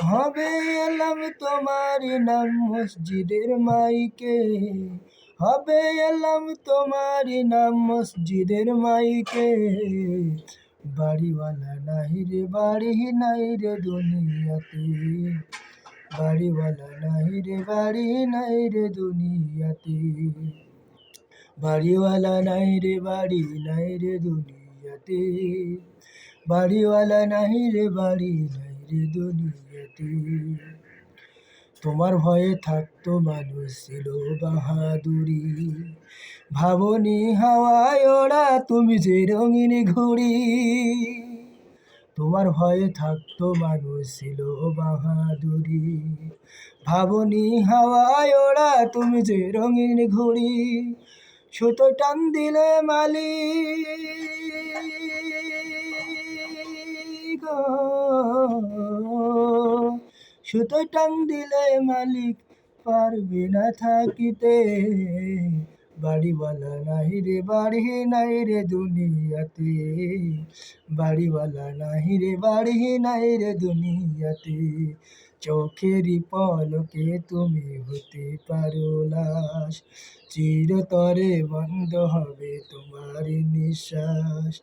হবে এলাম তোমার নাম মসজিদের মাইকে। হবে এলাম তোমার নাম মসজিদের মাইকে। বাড়িওয়ালা নাই রে, বাড়ি নাই রে দুনিয়াতে। বাড়িওয়ালা নাই রে, বাড়ি নাই রে দুনিয়াতে। বাড়িওয়ালা নাই রে, বাড়ি নাই রে দুনিয়াতে। বাড়িওয়ালা নাই রে, বাড়ি নাই তোমার ভয়ে থাকতো মানুষ ছিল বাহাদুরি। ভাবনি হাওয়ায় ওরা তুমি যে রঙিন ঘুড়ি। তোমার ভয়ে থাকতো মানুষ ছিল বাহাদুরি। ভাবনি হাওয়ায় ওরা তুমি যে রঙিন ঘুড়ি। সুতো টান দিলে মালিক সুতো টান দিলে মালিক পারবে না থাকিতে। বাড়িওয়ালা নাহি রে, বাড়ি নাই রে দুনিয়াতে। বাড়িওয়ালা নাহি রে, বাড়ি নাই রে দুনিয়াতে। চোখেরই পলকে তুমি হতে পারো লাশ। চিরতরে বন্ধ হবে তোমার নিঃশ্বাস।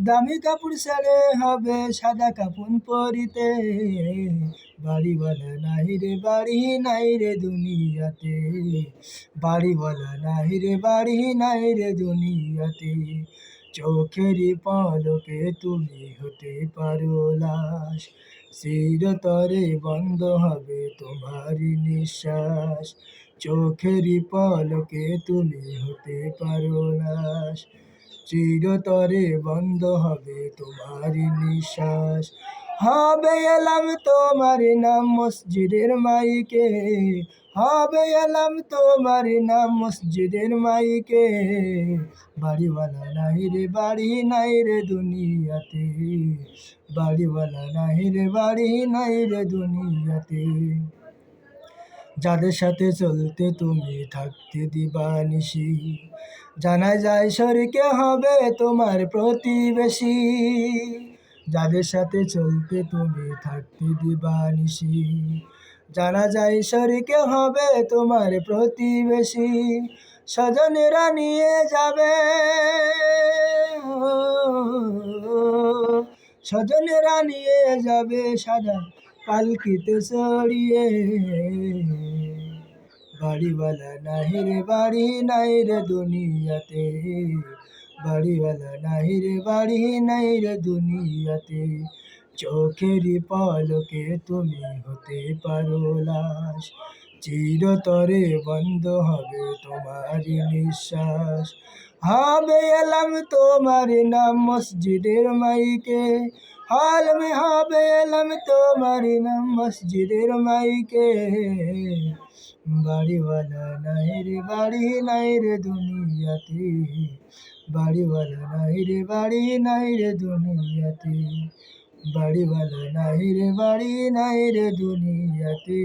দামি কাপড় ছেড়ে হবে সাদা কাপড় পরিতে। বাড়িওয়ালা নাই রে, বাড়ি নাই রে দুনিয়াতে। বাড়িওয়ালা নাই রে, বাড়ি নাই রে দুনিয়াতে। চোখেরই পলকে তুমি হতে পারো লাশ। চিরতরে বন্ধ হবে তোমারই নিঃশ্বাস। চোখেরই পলকে তুমি হতে পারো লাশ। চিরতরে বন্ধ হবে তোমার নিঃশ্বাস। হবে এলাম তোমার নাম মসজিদের মাইকে। হবে এলাম তোমার নাম মসজিদের মাইকে। বাড়িওয়ালা নাই রে, বাড়ি নাই রে দুনিয়াতে। বাড়িওয়ালা নাই রে, বাড়ি নাই রে দুনিয়াতে। যাদের সাথে চলতে তুমি থাকতে দিবা দিবানিসি জানা যায় শরীকে হবে তোমার প্রতিবেশী। যাদের সাথে চলতে তুমি থাকতে দিবানিসি জানা যায় শরীকে হবে তোমার প্রতিবেশী, স্বজনেরা নিয়ে যাবে। স্বজনেরা নিয়ে যাবে সাদা পালকিতে চড়িয়ে। বাড়িওয়ালা নাহি রে, বাড়ি নাই রে দুনিয়াতে। বাড়িওয়ালা নাই রে, বাড়ি নাই রে দুনিয়াতে। চোখের পালকে তুমি হতে পারো লাশ। চিরতরে বন্ধ হবে তোমার নিঃশ্বাস। হবে এলাম তোমার নাম মসজিদের মাইকে। হাল মে হবে এলাম তোমার নাম মসজিদের মাইকে বাড়িওয়ালা নাই রে বাড়ি নাই রে দুনিয়াতে বাড়িওয়ালা নাই রে বাড়ি নাই রে দুনিয়াতে বাড়িওয়ালা নাই রে বাড়ি নাই রে দুনিয়াতে